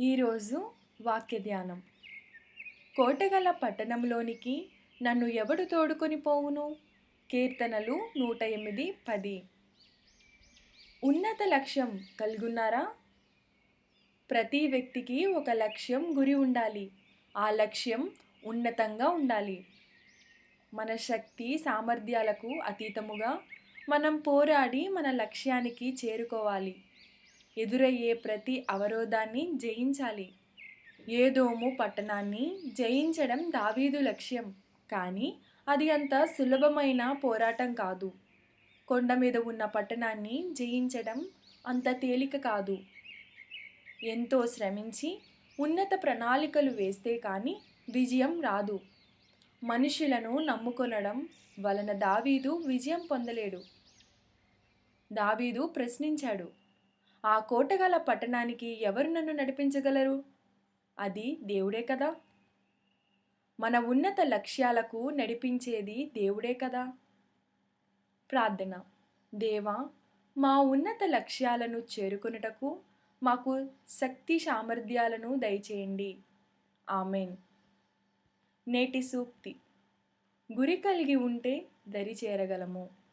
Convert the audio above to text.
ఈరోజు వాక్య ధ్యానం. కోటగల పట్టణంలోనికి నన్ను ఎవడు తోడుకొని పోవును? కీర్తనలు నూట ఎనిమిది పది. ఉన్నత లక్ష్యం కలుగున్నారా? ప్రతి వ్యక్తికి ఒక లక్ష్యం గురి ఉండాలి. ఆ లక్ష్యం ఉన్నతంగా ఉండాలి. మన శక్తి సామర్థ్యాలకు అతీతముగా మనం పోరాడి మన లక్ష్యానికి చేరుకోవాలి. ఎదురయ్యే ప్రతి అవరోధాన్ని జయించాలి. ఏదోము పట్టణాన్ని జయించడం దావీదు లక్ష్యం. కానీ అది అంత సులభమైన పోరాటం కాదు. కొండ మీద ఉన్న పట్టణాన్ని జయించడం అంత తేలిక కాదు. ఎంతో శ్రమించి ఉన్నత ప్రణాళికలు వేస్తే కానీ విజయం రాదు. మనుషులను నమ్ముకొనడం వలన దావీదు విజయం పొందలేడు. దావీదు ప్రశ్నించాడు ఆ కోటగల పట్టణానికి ఎవరు నన్ను నడిపించగలరు? అది దేవుడే కదా. మన ఉన్నత లక్ష్యాలకు నడిపించేది దేవుడే కదా. ప్రార్థన. దేవా మా ఉన్నత లక్ష్యాలను చేరుకొనుటకు మాకు శక్తి సామర్థ్యాలను దయచేయండి. ఆమెన్. నేటి సూక్తి. గురి కలిగి ఉంటే దరి చేరగలము.